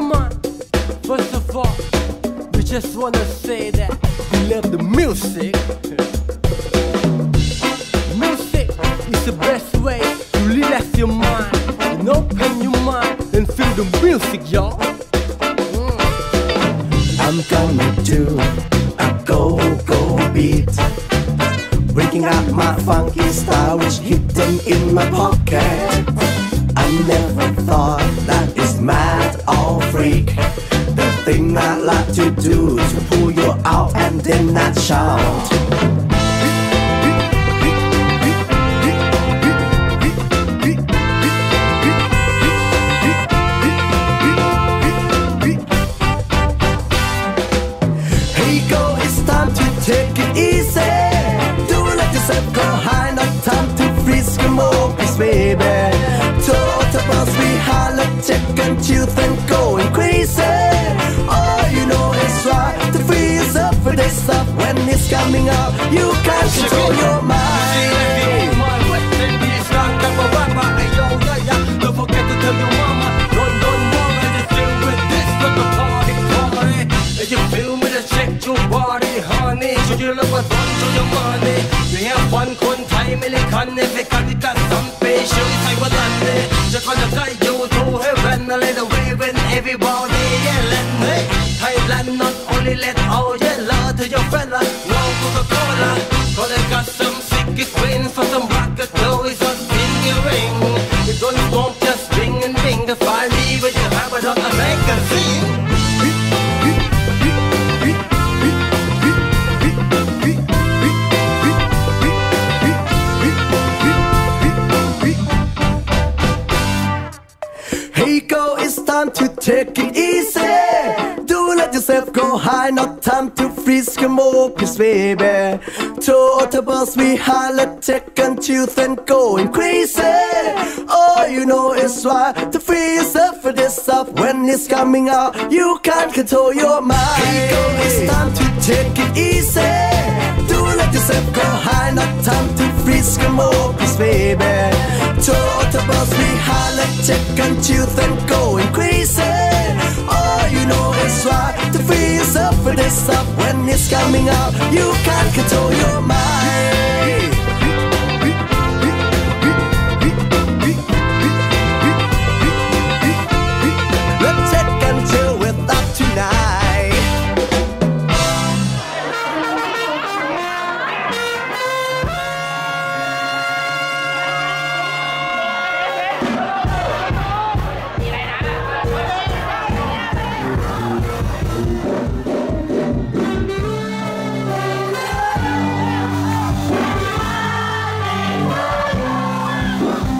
Man. First of all, we just wanna say that we love the music. music is the best way to relax your mind and open your mind and feel the music, y'all. Mm. I'm gonna do a go-go beat Breaking out my funky style which hidden in my pocket I never thought that mad or freak The thing I like to do is to pull you out and then not shout Hey go, it's time to take it easy. Do let yourself go high, not time to freeze baby. Total boss, we holler, check and and it's coming out. You can't control your mind. Don't forget to tell your mama, don't, don't worry, just deal with this like a party, party. If you feel me, just check your body, honey. Show you love a fun, show your money. We have fun,คนไทยไม่เล่นคันเนี่ยไม่คันที่กัน take it easy. Do let yourself go high, not time to freeze your mobiles, baby. Total boss, we holler, check and tooth and going crazy. All you know is right to free yourself for this stuff when it's coming out. You can't control your mind. Go, it's time to take it easy. Do let yourself go high, not time to freeze your mobiles, baby. Total boss, we holler, check and tooth and going crazy. Is to free yourself for this stuff when it's coming out. You can't control your mind. ใน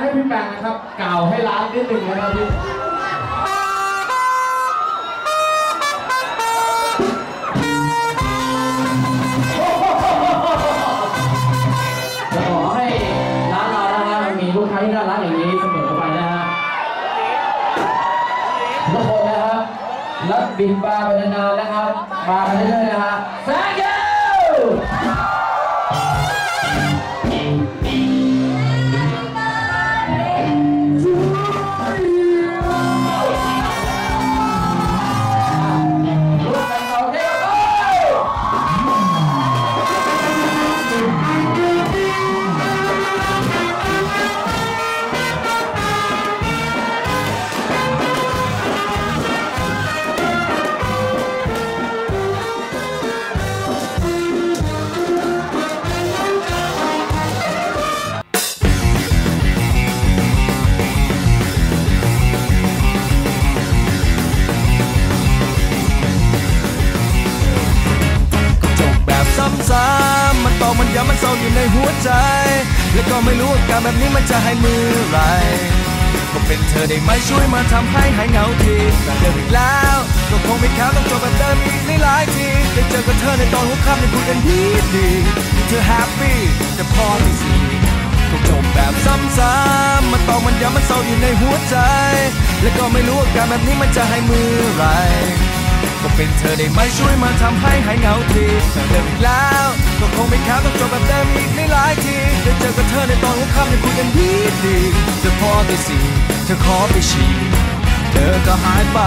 ให้พี่แบงค์นะครับ กล่าวให้ร้านนิดหนึ่งนะครับพี่จะขอให้ร้านเรานะฮะมีลูกค้าที่น่ารักอย่างนี้เสมอไปนะฮะทุกคนนะครับรับบินบาร์ไปนานๆนะครับมากันเรื่อยๆนะฮะ Thank you ร่ อกมันย้ำมันเศร้าอยู่ในหัวใจ แล้วก็ไม่รู้ว่าการแบบนี้มันจะให้มือไรก็เป็นเธอได้ไหมช่วยมาทำให้หายเหงาทีแต่เดิมอีกแล้วก็คงไม่ค้าต้องจบแบบเดิมอีกในหลายทีได้เจอกับเธอในตอนหัวค่ำได้คุยกันดีดีเธอแฮปปี้แต่พอที่สิก็จบแบบซ้ำๆมันตอกมันย้ำมันเศร้าอยู่ในหัวใจ และก็ไม่รู้อาการแบบนี้มันจะให้มือไร ก็เป็นเธอได้ไหมช่วยมาทำให้หายเหงาทีแต่เดิมอีกแล้ว ก็คงไม่ค้างต้องจบแบบเดิมอีกในหลายทีได้เจอกับเธอในตอนหัวค่ำยังคุยกันดีดีเธอพอไปสิเธอขอไปฉี่เธอก็หายไป